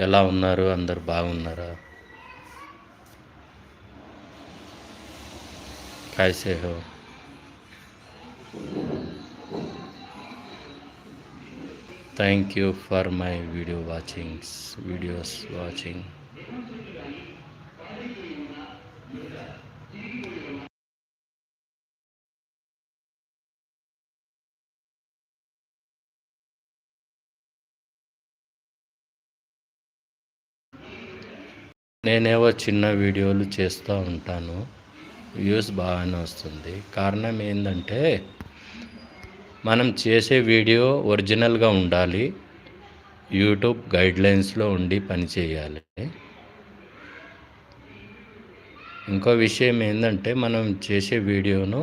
ఎలా ఉన్నారు అందరు బాగున్నారా కాయసే హో thank you for my video watchings videos watching నేనేవో చిన్న వీడియోలు చేస్తూ ఉంటాను. వ్యూస్ బాగానే వస్తుంది. కారణం ఏంటంటే మనం చేసే వీడియో ఒరిజినల్గా ఉండాలి. యూట్యూబ్ గైడ్లైన్స్లో ఉండి పని చేయాలి. ఇంకో విషయం ఏంటంటే మనం చేసే వీడియోను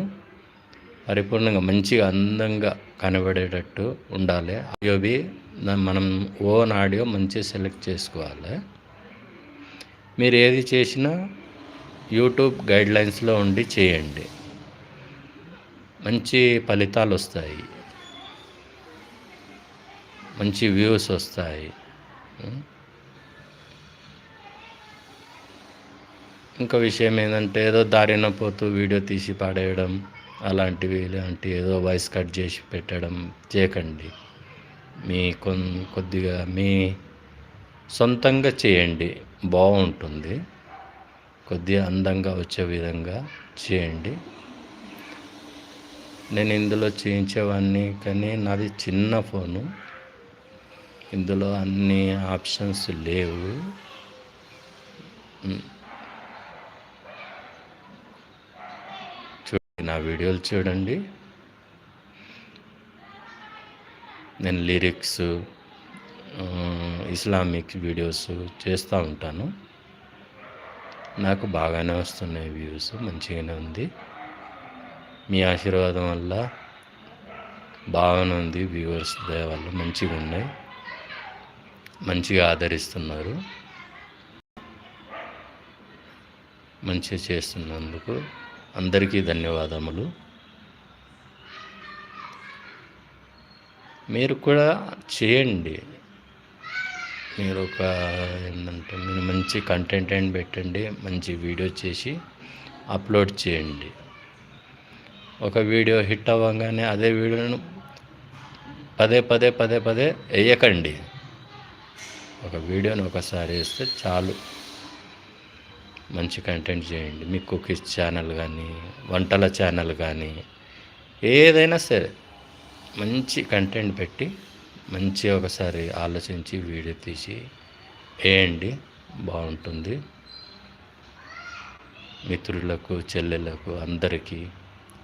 పరిపూర్ణంగా మంచిగా అందంగా కనబడేటట్టు ఉండాలి. ఆడియోవి మనం ఓన్ ఆడియో మంచిగా సెలెక్ట్ చేసుకోవాలి. మీరు ఏది చేసినా యూట్యూబ్ గైడ్లైన్స్లో ఉండి చేయండి. మంచి ఫలితాలు వస్తాయి. మంచి వ్యూస్ వస్తాయి. ఇంకా విషయం ఏంటంటే ఏదో దారిన పోతూ వీడియో తీసి పాడేయడం అలాంటివి ఇలాంటి ఏదో వాయిస్ కట్ చేసి పెట్టడం చేయకండి. మీ కొద్దిగా మీ సొంతంగా చేయండి బాగుంటుంది. కొద్దిగా అందంగా వచ్చే విధంగా చేయండి. నేను ఇందులో చేయించేవాడిని కానీ నాది చిన్న ఫోను. ఇందులో అన్ని ఆప్షన్స్ లేవు. చూడండి నా వీడియోలు చూడండి. నేను లిరిక్స్ ఇస్లామిక్ వీడియోస్ చేస్తూ ఉంటాను. నాకు బాగానే వస్తున్నాయి వ్యూస్ మంచిగానే ఉంది. మీ ఆశీర్వాదం వల్ల బాగానే ఉంది వ్యూవర్స్ దయ వల్ల మంచిగా ఉన్నాయి. మంచిగా ఆదరిస్తున్నారు. మంచిగా చేస్తున్నందుకు అందరికీ ధన్యవాదములు. మీరు కూడా చేయండి. మీరు ఒక ఏంటంటే మీరు మంచి కంటెంట్ అండ్ పెట్టండి మంచి వీడియో చేసి అప్లోడ్ చేయండి. ఒక వీడియో హిట్ అవ్వగానే అదే వీడియోను పదే పదే పదే పదే వేయకండి. ఒక వీడియోని ఒకసారి వేస్తే చాలు. మంచి కంటెంట్ చేయండి. మీ కుకీస్ ఛానల్ కానీ వంటల ఛానల్ కానీ ఏదైనా సరే మంచి కంటెంట్ పెట్టి మంచి ఒకసారి ఆలోచించి వీడియో తీసి వేయండి బాగుంటుంది మిత్రులకు చెల్లెలకు అందరికీ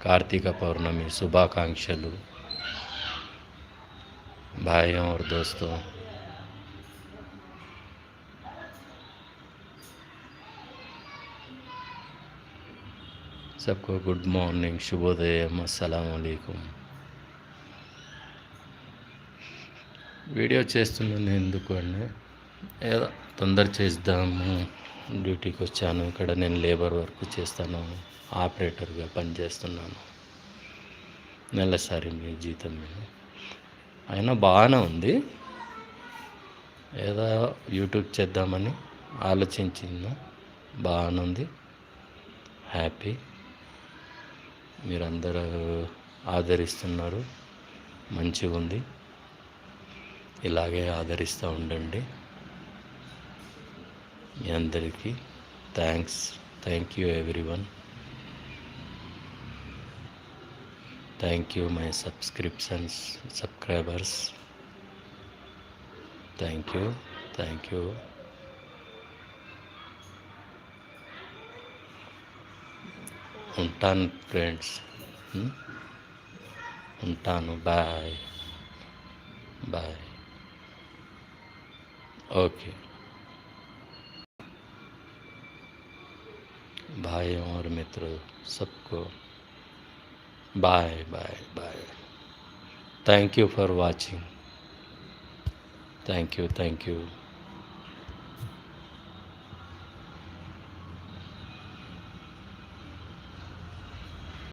కార్తీక పౌర్ణమి శుభాకాంక్షలు भाई और दोस्तों सबको गुड मॉर्निंग शुभोदय अस्सलाम वालेकुम వీడియో చేస్తున్నాను ఎందుకు అండి. ఏదో తొందర చేద్దాము. డ్యూటీకి వచ్చాను. ఇక్కడ నేను లేబర్ వర్క్ చేస్తాను. ఆపరేటర్గా పనిచేస్తున్నాను. నెలసరి మీ జీతం మీద. అయినా బాగానే ఉంది. ఏదో యూట్యూబ్ చేద్దామని ఆలోచించింది బాగానే ఉంది. హ్యాపీ. మీరందరూ ఆదరిస్తున్నారు. మంచిగా ఉంది. ఇలాగే ఆదరిస్తూ ఉండండి. మీ అందరికీ thanks thank you everyone thank you my subscriptions subscribers thank you thank you ఉంటాను ఫ్రెండ్స్ hmm? ఉంటాను. Bye bye okay. भाइयों और मित्रों सबको bye bye bye thank you for watching thank you thank you